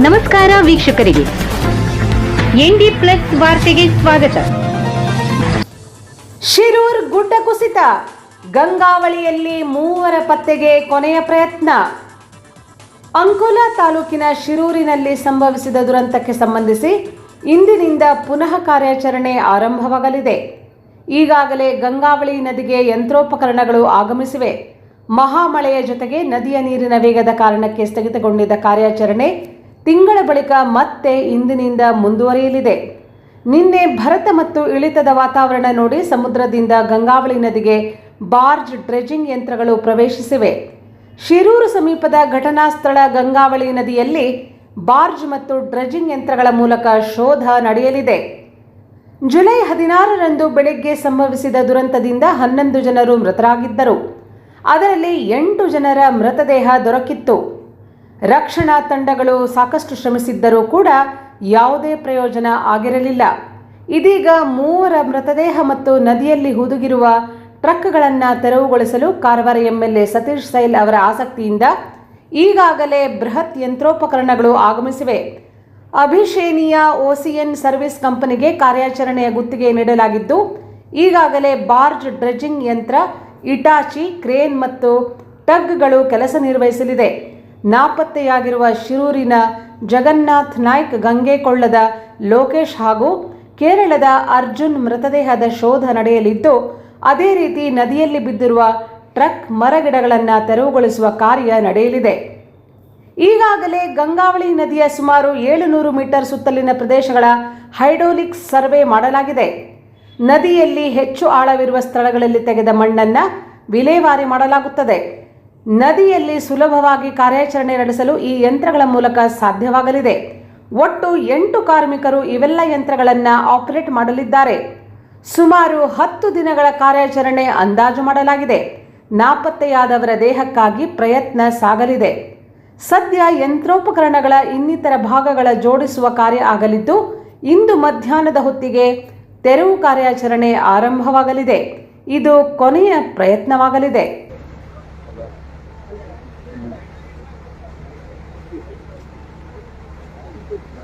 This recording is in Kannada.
ನಮಸ್ಕಾರ ವೀಕ್ಷಕರಿಗೆ. ಎನ್ಡಿ ಪ್ಲಸ್ ವಾರ್ತೆಗೆ ಸ್ವಾಗತ. ಶಿರೂರ್ ಗುಡ್ಡ ಕುಸಿತ. ಗಂಗಾವಳಿಯಲ್ಲಿ ಮೂವರ ಪತ್ತೆಗೆ ಕೊನೆಯ ಪ್ರಯತ್ನ. ಅಂಕೋಲಾ ತಾಲೂಕಿನ ಶಿರೂರಿನಲ್ಲಿ ಸಂಭವಿಸಿದ ದುರಂತಕ್ಕೆ ಸಂಬಂಧಿಸಿ ಇಂದಿನಿಂದ ಪುನಃ ಕಾರ್ಯಾಚರಣೆ ಆರಂಭವಾಗಲಿದೆ. ಈಗಾಗಲೇ ಗಂಗಾವಳಿ ನದಿಗೆ ಯಂತ್ರೋಪಕರಣಗಳು ಆಗಮಿಸಿವೆ. ಮಹಾಮಳೆಯ ಜೊತೆಗೆ ನದಿಯ ನೀರಿನ ವೇಗದ ಕಾರಣಕ್ಕೆ ಸ್ಥಗಿತಗೊಂಡಿದ್ದ ಕಾರ್ಯಾಚರಣೆ ತಿಂಗಳ ಬಳಿಕ ಮತ್ತೆ ಇಂದಿನಿಂದ ಮುಂದುವರಿಯಲಿದೆ. ನಿನ್ನೆ ಭರತ ಮತ್ತು ಇಳಿತದ ವಾತಾವರಣ ನೋಡಿ ಸಮುದ್ರದಿಂದ ಗಂಗಾವಳಿ ನದಿಗೆ ಬಾರ್ಜ್ ಡ್ರೆಜಿಂಗ್ ಯಂತ್ರಗಳು ಪ್ರವೇಶಿಸಿವೆ. ಶಿರೂರು ಸಮೀಪದ ಘಟನಾ ಸ್ಥಳ ಗಂಗಾವಳಿ ನದಿಯಲ್ಲಿ ಬಾರ್ಜ್ ಮತ್ತು ಡ್ರೆಜಿಂಗ್ ಯಂತ್ರಗಳ ಮೂಲಕ ಶೋಧ ನಡೆಯಲಿದೆ. ಜುಲೈ ಹದಿನಾರರಂದು ಬೆಳಗ್ಗೆ ಸಂಭವಿಸಿದ ದುರಂತದಿಂದ ಹನ್ನೊಂದು ಜನರು ಮೃತರಾಗಿದ್ದರು. ಅದರಲ್ಲಿ ಎಂಟು ಜನರ ಮೃತದೇಹ ದೊರಕಿತ್ತು. ರಕ್ಷಣಾ ತಂಡಗಳು ಸಾಕಷ್ಟು ಶ್ರಮಿಸಿದ್ದರೂ ಕೂಡ ಯಾವುದೇ ಪ್ರಯೋಜನ ಆಗಿರಲಿಲ್ಲ. ಇದೀಗ ಮೂವರ ಮೃತದೇಹ ಮತ್ತು ನದಿಯಲ್ಲಿ ಹುದುಗಿರುವ ಟ್ರಕ್ಗಳನ್ನು ತೆರವುಗೊಳಿಸಲು ಕಾರವಾರ ಎಂಎಲ್ಎ ಸತೀಶ್ ಸೈಲ್ ಅವರ ಆಸಕ್ತಿಯಿಂದ ಈಗಾಗಲೇ ಬೃಹತ್ ಯಂತ್ರೋಪಕರಣಗಳು ಆಗಮಿಸಿವೆ. ಅಭಿಷೇನಿಯ ಓಸಿಎನ್ ಸರ್ವಿಸ್ ಕಂಪನಿಗೆ ಕಾರ್ಯಾಚರಣೆಯ ಗುತ್ತಿಗೆ ನೀಡಲಾಗಿದ್ದು, ಈಗಾಗಲೇ ಬಾರ್ಜ್ ಡ್ರೆಜಿಂಗ್ ಯಂತ್ರ, ಇಟಾಚಿ, ಕ್ರೇನ್ ಮತ್ತು ಟಗ್ಗಳು ಕೆಲಸ ನಿರ್ವಹಿಸಲಿದೆ. ನಾಪತ್ತೆಯಾಗಿರುವ ಶಿರೂರಿನ ಜಗನ್ನಾಥ್ ನಾಯ್ಕ್ ಗಂಗೆಕೊಳ್ಳದ ಲೋಕೇಶ್ ಹಾಗೂ ಕೇರಳದ ಅರ್ಜುನ್ ಮೃತದೇಹದ ಶೋಧ ನಡೆಯಲಿದ್ದು, ಅದೇ ರೀತಿ ನದಿಯಲ್ಲಿ ಬಿದ್ದಿರುವ ಟ್ರಕ್ ಮರಗಿಡಗಳನ್ನು ತೆರವುಗೊಳಿಸುವ ಕಾರ್ಯ ನಡೆಯಲಿದೆ. ಈಗಾಗಲೇ ಗಂಗಾವಳಿ ನದಿಯ ಸುಮಾರು ಏಳುನೂರು ಮೀಟರ್ ಸುತ್ತಲಿನ ಪ್ರದೇಶಗಳ ಹೈಡ್ರೋಲಿಕ್ ಸರ್ವೆ ಮಾಡಲಾಗಿದೆ. ನದಿಯಲ್ಲಿ ಹೆಚ್ಚು ಆಳವಿರುವ ಸ್ಥಳಗಳಲ್ಲಿ ತೆಗೆದ ಮಣ್ಣನ್ನು ವಿಲೇವಾರಿ ಮಾಡಲಾಗುತ್ತದೆ. ನದಿಯಲ್ಲಿ ಸುಲಭವಾಗಿ ಕಾರ್ಯಾಚರಣೆ ನಡೆಸಲು ಈ ಯಂತ್ರಗಳ ಮೂಲಕ ಸಾಧ್ಯವಾಗಲಿದೆ. ಒಟ್ಟು ಎಂಟು ಕಾರ್ಮಿಕರು ಇವೆಲ್ಲ ಯಂತ್ರಗಳನ್ನು ಆಪರೇಟ್ ಮಾಡಲಿದ್ದಾರೆ. ಸುಮಾರು ಹತ್ತು ದಿನಗಳ ಕಾರ್ಯಾಚರಣೆ ಅಂದಾಜು ಮಾಡಲಾಗಿದೆ. ನಾಪತ್ತೆಯಾದವರ ದೇಹಕ್ಕಾಗಿ ಪ್ರಯತ್ನ ಸಾಗಲಿದೆ. ಸದ್ಯ ಯಂತ್ರೋಪಕರಣಗಳ ಇನ್ನಿತರ ಭಾಗಗಳ ಜೋಡಿಸುವ ಕಾರ್ಯ ಆಗಲಿದ್ದು, ಇಂದು ಮಧ್ಯಾಹ್ನದ ಹೊತ್ತಿಗೆ ತೆರವು ಕಾರ್ಯಾಚರಣೆ ಆರಂಭವಾಗಲಿದೆ. ಇದು ಕೊನೆಯ ಪ್ರಯತ್ನವಾಗಲಿದೆ. Thank you.